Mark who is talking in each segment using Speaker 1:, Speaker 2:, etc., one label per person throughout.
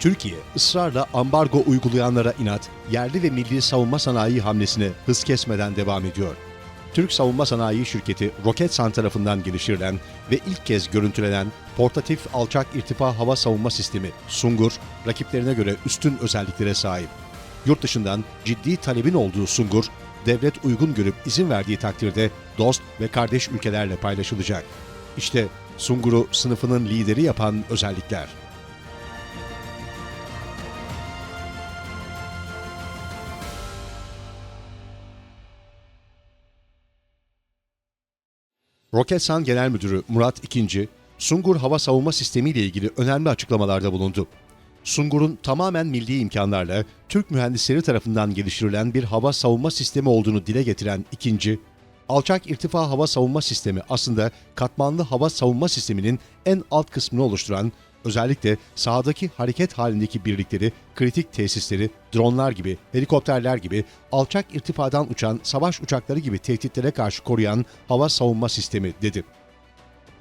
Speaker 1: Türkiye ısrarla ambargo uygulayanlara inat, yerli ve milli savunma sanayi hamlesine hız kesmeden devam ediyor. Türk Savunma Sanayi Şirketi Roketsan tarafından geliştirilen ve ilk kez görüntülenen portatif alçak irtifa hava savunma sistemi Sungur, rakiplerine göre üstün özelliklere sahip. Yurt dışından ciddi talebin olduğu Sungur, devlet uygun görüp izin verdiği takdirde dost ve kardeş ülkelerle paylaşılacak. İşte Sungur'u sınıfının lideri yapan özellikler. Roketsan Genel Müdürü Murat İkinci, Sungur hava savunma sistemi ile ilgili önemli açıklamalarda bulundu. Sungur'un tamamen milli imkanlarla Türk mühendisleri tarafından geliştirilen bir hava savunma sistemi olduğunu dile getiren ikinci, alçak irtifa hava savunma sistemi aslında katmanlı hava savunma sisteminin en alt kısmını oluşturan, özellikle sahadaki hareket halindeki birlikleri, kritik tesisleri, dronlar gibi, helikopterler gibi, alçak irtifadan uçan savaş uçakları gibi tehditlere karşı koruyan hava savunma sistemi dedi.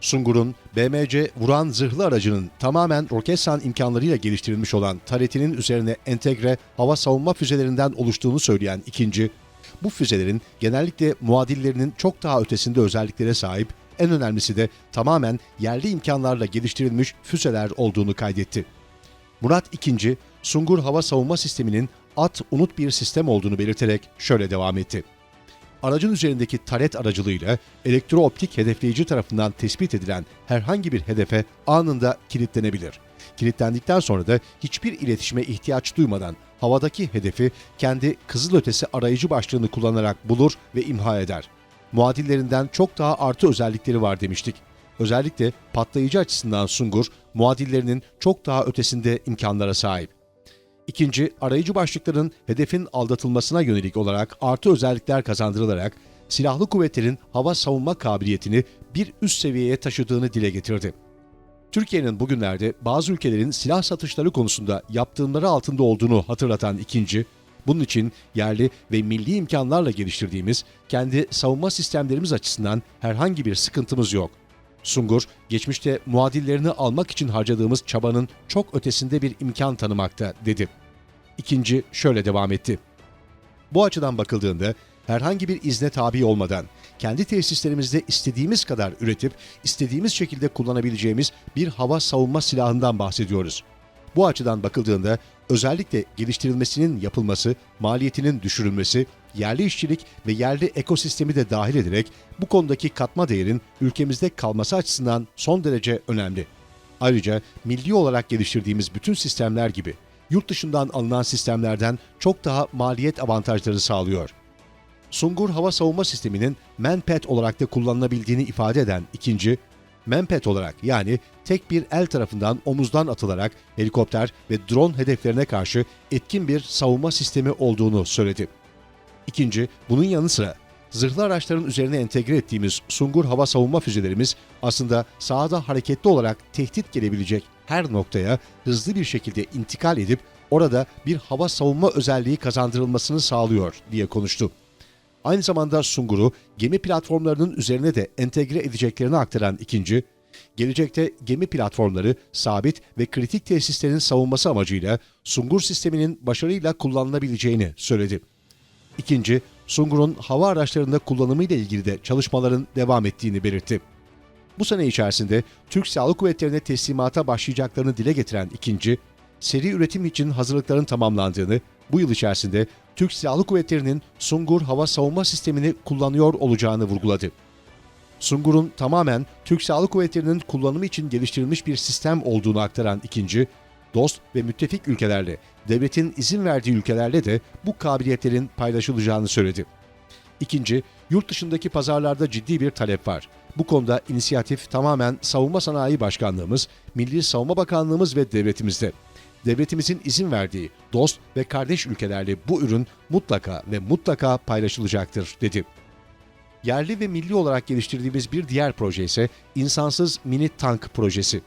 Speaker 1: Sungur'un BMC vuran zırhlı aracının tamamen Roketsan imkanlarıyla geliştirilmiş olan taretinin üzerine entegre hava savunma füzelerinden oluştuğunu söyleyen ikinci, bu füzelerin genellikle muadillerinin çok daha ötesinde özelliklere sahip, en önemlisi de tamamen yerli imkanlarla geliştirilmiş füzeler olduğunu kaydetti. Murat II, Sungur hava savunma sisteminin at unut bir sistem olduğunu belirterek şöyle devam etti aracın üzerindeki taret aracılığıyla elektrooptik hedefleyici tarafından tespit edilen herhangi bir hedefe anında kilitlenebilir. Kilitlendikten sonra da hiçbir iletişime ihtiyaç duymadan havadaki hedefi kendi kızılötesi arayıcı başlığını kullanarak bulur ve imha eder. Muadillerinden çok daha artı özellikleri var demiştik. Özellikle patlayıcı açısından Sungur, muadillerinin çok daha ötesinde imkanlara sahip. İkinci, arayıcı başlıkların hedefin aldatılmasına yönelik olarak artı özellikler kazandırılarak silahlı kuvvetlerin hava savunma kabiliyetini bir üst seviyeye taşıdığını dile getirdi. Türkiye'nin bugünlerde bazı ülkelerin silah satışları konusunda yaptığımları altında olduğunu hatırlatan ikinci, bunun için yerli ve milli imkanlarla geliştirdiğimiz kendi savunma sistemlerimiz açısından herhangi bir sıkıntımız yok. Sungur, geçmişte muadillerini almak için harcadığımız çabanın çok ötesinde bir imkan tanımakta, dedi. İkinci şöyle devam etti. Bu açıdan bakıldığında herhangi bir izne tabi olmadan kendi tesislerimizde istediğimiz kadar üretip istediğimiz şekilde kullanabileceğimiz bir hava savunma silahından bahsediyoruz. Bu açıdan bakıldığında özellikle geliştirilmesinin yapılması, maliyetinin düşürülmesi, yerli işçilik ve yerli ekosistemi de dahil ederek bu konudaki katma değerin ülkemizde kalması açısından son derece önemli. Ayrıca milli olarak geliştirdiğimiz bütün sistemler gibi yurt dışından alınan sistemlerden çok daha maliyet avantajları sağlıyor. Sungur hava savunma sisteminin Manpad olarak da kullanılabildiğini ifade eden ikinci, Manpad olarak yani tek bir el tarafından omuzdan atılarak helikopter ve drone hedeflerine karşı etkin bir savunma sistemi olduğunu söyledi. İkinci, bunun yanı sıra zırhlı araçların üzerine entegre ettiğimiz Sungur hava savunma füzelerimiz aslında sahada hareketli olarak tehdit gelebilecek her noktaya hızlı bir şekilde intikal edip orada bir hava savunma özelliği kazandırılmasını sağlıyor diye konuştu. Aynı zamanda Sungur'u gemi platformlarının üzerine de entegre edeceklerini aktaran ikinci, gelecekte gemi platformları sabit ve kritik tesislerin savunması amacıyla Sungur sisteminin başarıyla kullanılabileceğini söyledi. İkinci, Sungur'un hava araçlarında kullanımı ile ilgili de çalışmaların devam ettiğini belirtti. Bu sene içerisinde Türk Silahlı Kuvvetleri'ne teslimata başlayacaklarını dile getiren ikinci, seri üretim için hazırlıkların tamamlandığını, bu yıl içerisinde Türk Silahlı Kuvvetleri'nin Sungur hava savunma sistemini kullanıyor olacağını vurguladı. Sungur'un tamamen Türk Silahlı Kuvvetleri'nin kullanımı için geliştirilmiş bir sistem olduğunu aktaran ikinci, dost ve müttefik ülkelerle, devletin izin verdiği ülkelerle de bu kabiliyetlerin paylaşılacağını söyledi. İkinci, yurt dışındaki pazarlarda ciddi bir talep var. Bu konuda inisiyatif tamamen Savunma Sanayi Başkanlığımız, Milli Savunma Bakanlığımız ve devletimizde. Devletimizin izin verdiği dost ve kardeş ülkelerle bu ürün mutlaka ve mutlaka paylaşılacaktır, dedi. Yerli ve milli olarak geliştirdiğimiz bir diğer proje ise insansız mini tank projesi.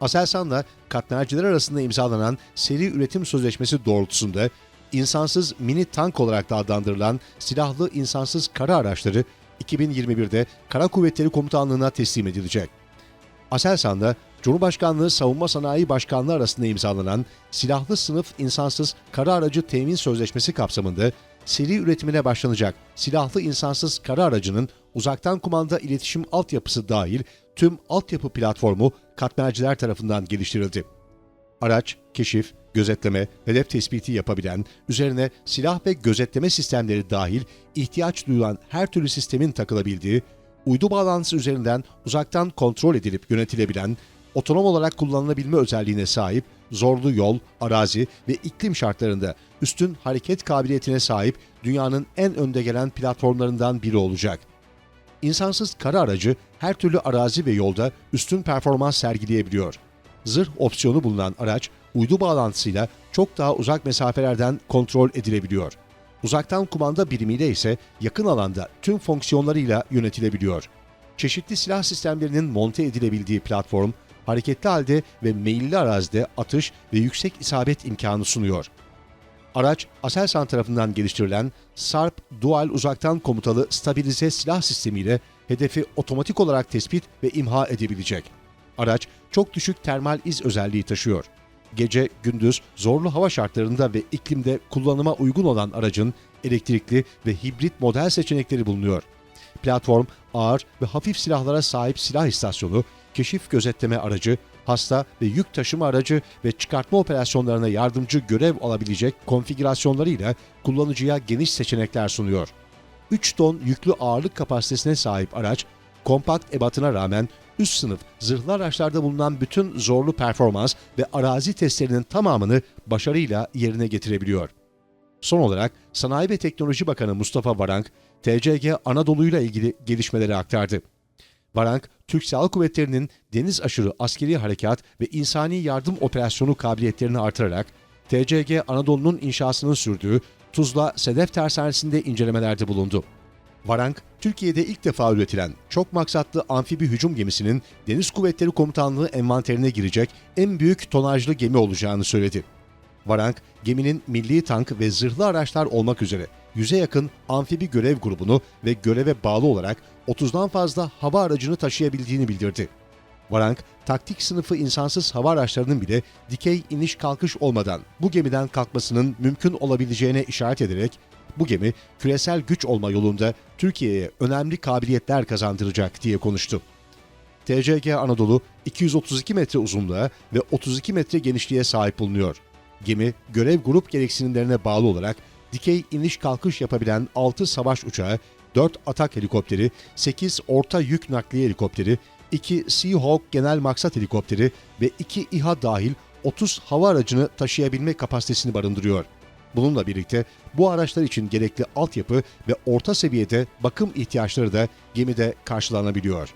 Speaker 1: Aselsan'la katmerciler arasında imzalanan seri üretim sözleşmesi doğrultusunda insansız mini tank olarak da adlandırılan silahlı insansız kara araçları 2021'de Kara Kuvvetleri Komutanlığı'na teslim edilecek. Aselsan'da Cumhurbaşkanlığı Savunma Sanayi Başkanlığı arasında imzalanan Silahlı Sınıf İnsansız Kara Aracı Temin Sözleşmesi kapsamında seri üretimine başlanacak silahlı insansız kara aracının uzaktan kumanda iletişim altyapısı dahil tüm altyapı platformu katmerciler tarafından geliştirildi. Araç, keşif, gözetleme, hedef tespiti yapabilen, üzerine silah ve gözetleme sistemleri dahil ihtiyaç duyulan her türlü sistemin takılabildiği, uydu bağlantısı üzerinden uzaktan kontrol edilip yönetilebilen, otonom olarak kullanılabilme özelliğine sahip, zorlu yol, arazi ve iklim şartlarında üstün hareket kabiliyetine sahip dünyanın en önde gelen platformlarından biri olacak. İnsansız kara aracı her türlü arazi ve yolda üstün performans sergileyebiliyor. Zırh opsiyonu bulunan araç uydu bağlantısıyla çok daha uzak mesafelerden kontrol edilebiliyor. Uzaktan kumanda birimiyle ise yakın alanda tüm fonksiyonlarıyla yönetilebiliyor. Çeşitli silah sistemlerinin monte edilebildiği platform, hareketli halde ve meyilli arazide atış ve yüksek isabet imkanı sunuyor. Araç, Aselsan tarafından geliştirilen SARP Dual uzaktan komutalı stabilize silah sistemiyle hedefi otomatik olarak tespit ve imha edebilecek. Araç, çok düşük termal iz özelliği taşıyor. Gece, gündüz, zorlu hava şartlarında ve iklimde kullanıma uygun olan aracın elektrikli ve hibrit model seçenekleri bulunuyor. Platform, ağır ve hafif silahlara sahip silah istasyonu, keşif gözetleme aracı, hasta ve yük taşıma aracı ve çıkartma operasyonlarına yardımcı görev alabilecek konfigürasyonlarıyla kullanıcıya geniş seçenekler sunuyor. 3 ton yüklü ağırlık kapasitesine sahip araç, kompakt ebatına rağmen üst sınıf zırhlı araçlarda bulunan bütün zorlu performans ve arazi testlerinin tamamını başarıyla yerine getirebiliyor. Son olarak Sanayi ve Teknoloji Bakanı Mustafa Varank, TCG Anadolu'yla ilgili gelişmeleri aktardı. Varank, Türk Silahlı Kuvvetleri'nin deniz aşırı askeri harekat ve insani yardım operasyonu kabiliyetlerini artırarak TCG Anadolu'nun inşasının sürdüğü Tuzla Sedef Tersanesi'nde incelemelerde bulundu. Varank, Türkiye'de ilk defa üretilen çok maksatlı amfibi hücum gemisinin Deniz Kuvvetleri Komutanlığı envanterine girecek en büyük tonajlı gemi olacağını söyledi. Varank, geminin milli tank ve zırhlı araçlar olmak üzere yüze yakın amfibi görev grubunu ve göreve bağlı olarak 30'dan fazla hava aracını taşıyabildiğini bildirdi. Varank, taktik sınıfı insansız hava araçlarının bile dikey iniş kalkış olmadan bu gemiden kalkmasının mümkün olabileceğine işaret ederek bu gemi küresel güç olma yolunda Türkiye'ye önemli kabiliyetler kazandıracak diye konuştu. TCG Anadolu 232 metre uzunluğa ve 32 metre genişliğe sahip bulunuyor. Gemi görev grup gereksinimlerine bağlı olarak dikey iniş kalkış yapabilen 6 savaş uçağı, 4 atak helikopteri, 8 orta yük nakliye helikopteri, 2 Seahawk genel maksat helikopteri ve 2 İHA dahil 30 hava aracını taşıyabilme kapasitesini barındırıyor. Bununla birlikte bu araçlar için gerekli altyapı ve orta seviyede bakım ihtiyaçları da gemide karşılanabiliyor.